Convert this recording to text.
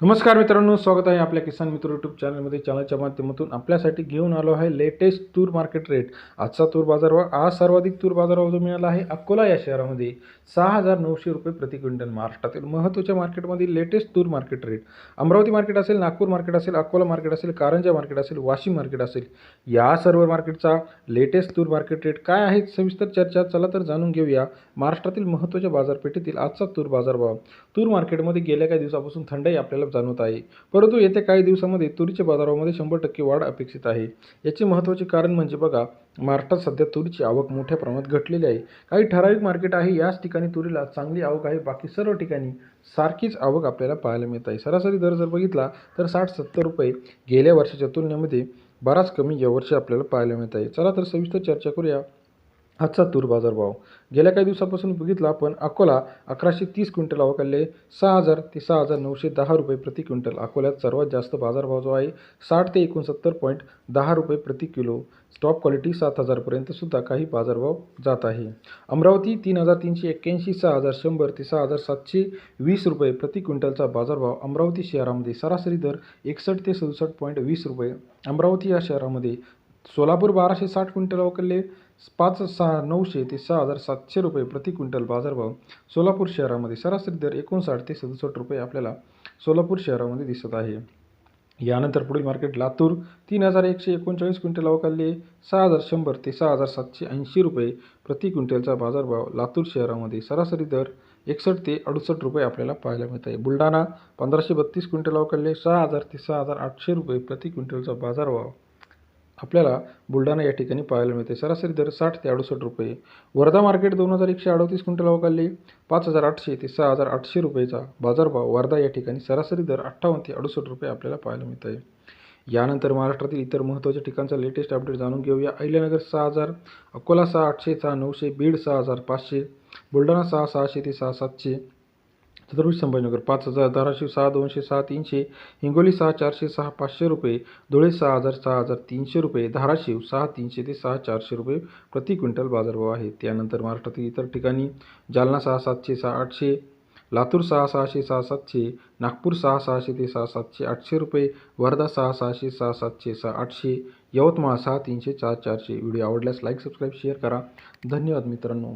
नमस्कार मित्रांनो स्वागत आहे आपल्या किसान मित्र यूट्यूब चॅनलमध्ये चॅनलच्या माध्यमातून आपल्यासाठी घेऊन आलो आहे लेटेस्ट तूर मार्केट रेट आजचा तूर बाजारभाव आज सर्वाधिक तूर बाजारभाव जो मिळाला आहे अकोला या शहरामध्ये. सहा हजार नऊशे रुपये प्रति क्विंटल. महाराष्ट्रातील महत्त्वाच्या मार्केटमध्ये लेटेस्ट तूर मार्केट रेट अमरावती मार्केट असेल नागपूर मार्केट असेल अकोला मार्केट असेल कारंजा मार्केट असेल वाशिम मार्केट असेल. या सर्व मार्केटचा लेटेस्ट तूर मार्केट रेट काय आहे? सविस्तर चर्चा चला तर जाणून घेऊया महाराष्ट्रातील महत्त्वाच्या बाजारपेठेतील आजचा तूर बाजारभाव. तूर मार्केटमध्ये गेल्या काही दिवसापासून थंडाई आपल्याला जाणवत आहे. परंतु येत्या काही दिवसामध्ये तुरीच्या बाजारामध्ये शंभर टक्के वाढ अपेक्षित आहे. याचे महत्त्वाचे कारण म्हणजे बघा महाराष्ट्रात सध्या तुरीची आवक मोठ्या प्रमाणात घटलेली आहे. काही ठराविक मार्केट आहे याच ठिकाणी तुरीला चांगली आवक आहे. बाकी सर्व ठिकाणी सारखीच आवक आपल्याला पाहायला मिळत आहे. सरासरी दर जर बघितला तर साठ सत्तर रुपये गेल्या वर्षाच्या तुलनेमध्ये बराच कमी यावर्षी आपल्याला पाहायला मिळत आहे. चला तर सविस्तर चर्चा करूया. आजचा तूर बाजारभाव गेल्या काही दिवसापासून बघितला आपण अकोला अकराशे तीस क्विंटल अवकाले सहा हजार ते सहा हजार नऊशे दहा रुपये प्रति क्विंटल. अकोल्यात सर्वात जास्त बाजारभाव जो आहे साठ ते एकोणसत्तर पॉईंट दहा रुपये प्रति किलो. स्टॉप क्वालिटी सात हजारपर्यंत सुद्धा काही बाजारभाव जात आहे. अमरावती तीन हजार तीनशे एक्क्याऐंशी सहा हजार शंभर ते सहा हजार सातशे वीस रुपये प्रति क्विंटलचा बाजारभाव अमरावती शहरामध्ये सरासरी दर एकसष्ट ते सदुसष्ट पॉईंट वीस रुपये. अमरावती या शहरामध्ये सोलापूर बाराशे साठ क्विंटल अवकल्ले पाच सहा नऊशे ते सहा हजार सातशे रुपये प्रति क्विंटल बाजारभाव सोलापूर शहरामध्ये सरासरी दर एकोणसाठ ते सदुसष्ट रुपये आपल्याला सोलापूर शहरामध्ये दिसत आहे. यानंतर पुढील मार्केट लातूर तीन हजार एकशे एकोणचाळीस क्विंटल अवकाले सहा हजार शंभर ते सहा हजार सातशे ऐंशी रुपये प्रति क्विंटलचा बाजारभाव लातूर शहरामध्ये सरासरी दर एकसष्ट ते अडुसष्ट रुपये आपल्याला पाहायला मिळत आहे. बुलढाणा पंधराशे बत्तीस क्विंटल अवकाले सहा हजार ते सहा हजार आठशे रुपये प्रति क्विंटलचा बाजारभाव आपल्याला बुलढाणा या ठिकाणी पाहायला मिळते. सरासरी दर साठ ते अडुसष्ट रुपये. वर्धा मार्केट दोन हजार एकशे अडतीस क्विंटल अवकाली पाच हजार आठशे ते सहा हजार आठशे रुपयेचा बाजारभाव वर्धा या ठिकाणी सरासरी दर अठ्ठावन्न ते अडुसष्ट रुपये आपल्याला पाहायला मिळत आहे. यानंतर महाराष्ट्रातील इतर महत्त्वाच्या ठिकाणचा लेटेस्ट अपडेट जाणून घेऊया. अहिल्यानगर सहा हजार अकोला सहा आठशे सहा नऊशे बीड सहा हजार पाचशे बुलढाणा सहा सहाशे ते सहा सातशे छत्रपती संभाजीनगर पाच हजार धाराशिव सहा दोनशे सहा तीनशे हिंगोली सहा चारशे सहा पाचशे रुपये धुळे सहा हजार सहा हजार तीनशे रुपये धाराशिव सहा तीनशे ते सहा चारशे रुपये प्रति क्विंटल बाजारभाव आहे. त्यानंतर महाराष्ट्रातील इतर ठिकाणी जालना सहा सातशे सहा आठशे लातूर सहा सहाशे सहा सातशे नागपूर सहा सहाशे ते सहा सातशे आठशे रुपये वर्धा सहा सहाशे सहा सातशे सहा आठशे यवतमाळ सहा तीनशे चार चारशे. व्हिडिओ आवडल्यास लाईक सबस्क्राईब शेअर करा. धन्यवाद मित्रांनो.